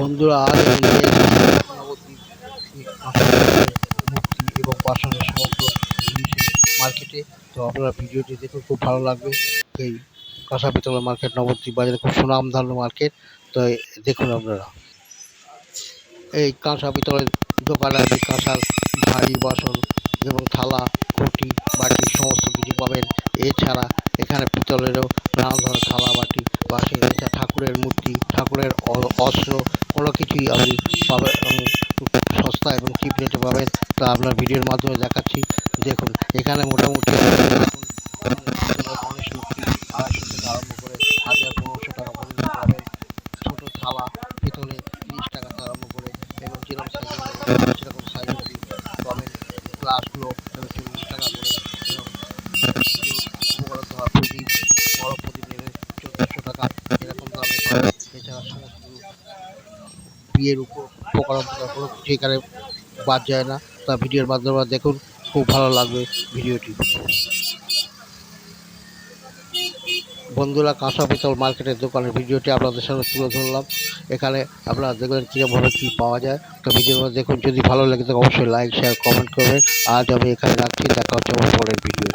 বন্ধুরা, আজ আমি এবং বাসনের জিনিসের মার্কেটে। তো আপনারা ভিডিওটি দেখুন, খুব ভালো লাগবে। এই কাঁসা পিতলের মার্কেট, নবদ্বীপ বাজারে খুব সুনামধন্য মার্কেট। তো দেখুন আপনারা। এই কাঁসা পিতলের দোকানে আপনি কাঁসার ভারী বাসন এবং থালা ঘটি বাটি, সমস্ত কিছু পাবেন। এছাড়া এখানে পিতলেরও নানা ধরনের থালা, বাটি এছাড়া ঠাকুরের মূর্তি, ঠাকুরের অস্ত্র কোনো কিছুই আপনি পাবেন সস্তা এবং চিপ রেটে পাবেন তা আপনার ভিডিওর মাধ্যমে দেখাচ্ছি। দেখুন, এখানে মোটামুটি আড়াইশো আরম্ভ করে হাজার টাকা ছোটো তিরিশ টাকা করে এবং সেরকম চল্লিশ টাকা করে বিয়ের উপর উপকরণ থেকে কোনো কিছু এখানে বাদ যায় না। তা ভিডিওর মাধ্যমে দেখুন, খুব ভালো লাগবে ভিডিওটি। বন্ধুরা কাঁসা পিতল মার্কেটের দোকানের ভিডিওটি আপনাদের সামনে তুলে ধরলাম। এখানে আপনারা দেখবেন কীরকমভাবে কী পাওয়া যায়। তো মধ্যে দেখুন, যদি ভালো লাগে তো অবশ্যই লাইক শেয়ার কমেন্ট করবেন। আজ আমি এখানে রাখছি, দেখা হচ্ছে পরের ভিডিও